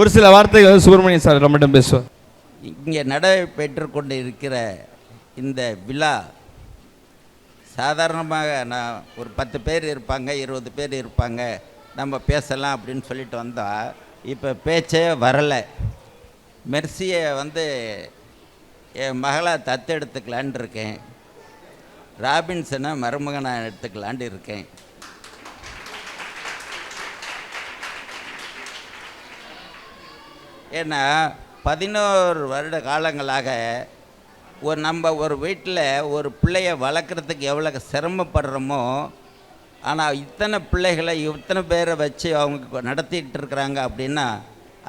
ஒரு சில வார்த்தைகள் வந்து சுப்பிரமணியன் சார் நம்மிடம் பேசுவார். இங்கே நடைபெற்று கொண்டு இருக்கிற இந்த விழா சாதாரணமாக நான் ஒரு பத்து பேர் இருப்பாங்க இருபது பேர் இருப்பாங்க நம்ம பேசலாம் அப்படின்னு சொல்லிட்டு வந்தால் இப்போ பேச்சே வரலை. மெர்சியை வந்து என் மகளை தத்தெடுத்துக்கலான் இருக்கேன். ராபின்சனை மருமகனாக எடுத்துக்கலான் இருக்கேன். ஏன்னா பதினோரு வருட காலங்களாக ஒரு நம்ம ஒரு வீட்டில் ஒரு பிள்ளைய வளர்க்குறதுக்கு எவ்வளோ சிரமப்படுறோமோ ஆனால் இத்தனை பிள்ளைகளை இத்தனை பேரை வச்சு அவங்க நடத்திட்டு இருக்கிறாங்க அப்படின்னா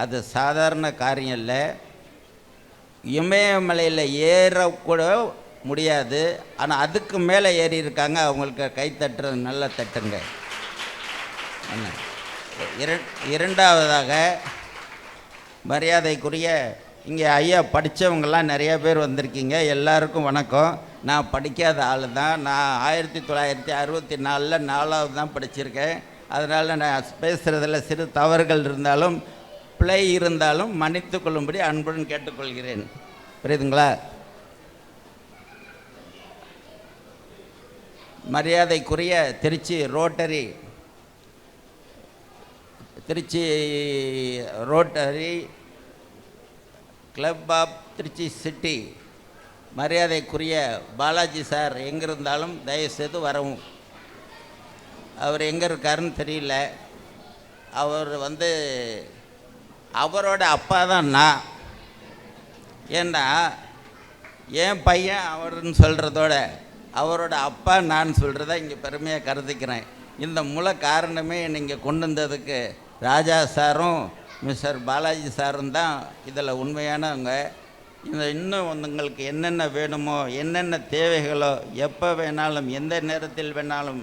அது சாதாரண காரியம் இல்லை. இமயமலையில் ஏறக்கூட முடியாது. ஆனால் அதுக்கு மேலே ஏறி இருக்காங்க. அவங்களுக்கு கை தட்டுறது நல்லா தட்டுங்க. என்ன? இரண்டாவதாக மரியாதைக்குரிய இங்கே ஐயா படித்தவங்கெல்லாம் நிறையா பேர் வந்திருக்கீங்க எல்லாருக்கும் வணக்கம். நான் படிக்காத ஆள் தான் நான் ஆயிரத்தி தொள்ளாயிரத்தி அறுபத்தி நாலில் நாலாவது தான் படிச்சிருக்கேன். அதனால் நான் பேசுகிறதுல சிறு தவறுகள் இருந்தாலும் பிழை இருந்தாலும் மன்னித்து கொள்ளும்படி அன்புடன் கேட்டுக்கொள்கிறேன். புரியுதுங்களா? மரியாதைக்குரிய Trichy Rotary Trichy Rotary club of Trichy city மரியாதைக்குரிய பாலாஜி சார் எங்கே இருந்தாலும் தயவுசெய்து வரவும். அவர் எங்கே இருக்காருன்னு தெரியல. அவர் வந்து அவரோட அப்பா தான் நான். ஏன்னா என் பையன் அவர்னு சொல்கிறதோட அவரோட அப்பா நான் சொல்கிறத இங்கே பெருமையாக கருதிக்கிறேன். இந்த மூல காரணமே நீங்கள் கொண்டு வந்ததுக்கு ராஜா சாரும் மிஸ்டர் பாலாஜி சாரும் தான் இதில் உண்மையானவங்க. இந்த இன்னும் உங்களுக்கு என்னென்ன வேணுமோ என்னென்ன தேவைகளோ எப்போ வேணாலும் எந்த நேரத்தில் வேணாலும்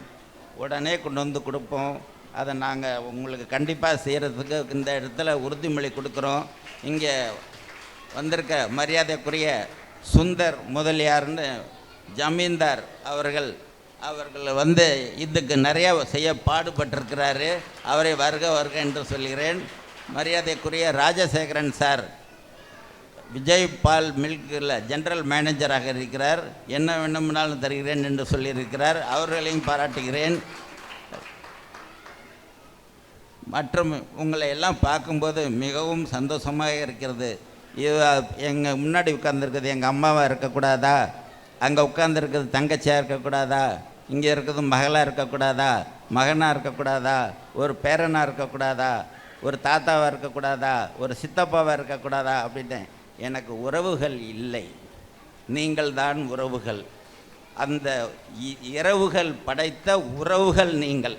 உடனே கொண்டு வந்து கொடுப்போம். அதை நாங்கள் உங்களுக்கு கண்டிப்பாக செய்கிறதுக்கு இந்த இடத்துல உறுதிமொழி கொடுக்குறோம். இங்கே வந்திருக்க மரியாதைக்குரிய சுந்தர் முதலியார்னு ஜமீன்தார் அவர்கள் அவர்கள் வந்து இதுக்கு நிறையா செய்ய பாடுபட்டிருக்கிறாரு. அவரை வருக வருக என்று சொல்கிறேன். மரியாதைக்குரிய ராஜசேகரன் சார் விஜய் பால் மில்கில் ஜென்ரல் மேனேஜராக இருக்கிறார். என்ன வேண்டுமானாலும் தருகிறேன் என்று சொல்லியிருக்கிறார். அவர்களையும் பாராட்டுகிறேன். மற்றும் உங்களை எல்லாம் பார்க்கும்போது மிகவும் சந்தோஷமாக இருக்கிறது. இது எங்கள் முன்னாடி உட்காந்துருக்குது எங்கள் அம்மாவாக இருக்கக்கூடாதா? அங்கே உட்காந்துருக்குது தங்கச்சியாக இருக்கக்கூடாதா? இங்கே இருக்கிறது மகளாக இருக்கக்கூடாதா? மகனாக இருக்கக்கூடாதா? ஒரு பேரனாக இருக்கக்கூடாதா? ஒரு தாத்தாவாக இருக்கக்கூடாதா? ஒரு சித்தப்பாவாக இருக்கக்கூடாதா? அப்படின்னு எனக்கு உறவுகள் இல்லை. நீங்கள் தான் உறவுகள். அந்த இ- இரவுகள் படைத்த உறவுகள் நீங்கள்.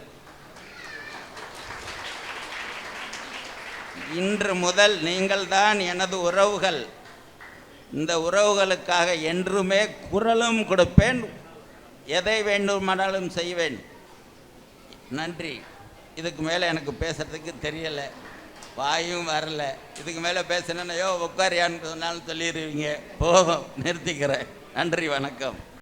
இன்று முதல் நீங்கள்தான் எனது உறவுகள். இந்த உறவுகளுக்காக என்றுமே குரலும் கொடுப்பேன். எதை வேண்டுமானாலும் செய்வேன் நன்றி. இதுக்கு மேலே எனக்கு பேசுறதுக்கு தெரியலை. வாயும் வரல. இதுக்கு மேலே பேசினேன்னா யோ உட்காரியான்னு சொன்னாலும் சொல்லிடுவீங்க. போகும். நிறுத்திக்கிறேன். நன்றி வணக்கம்.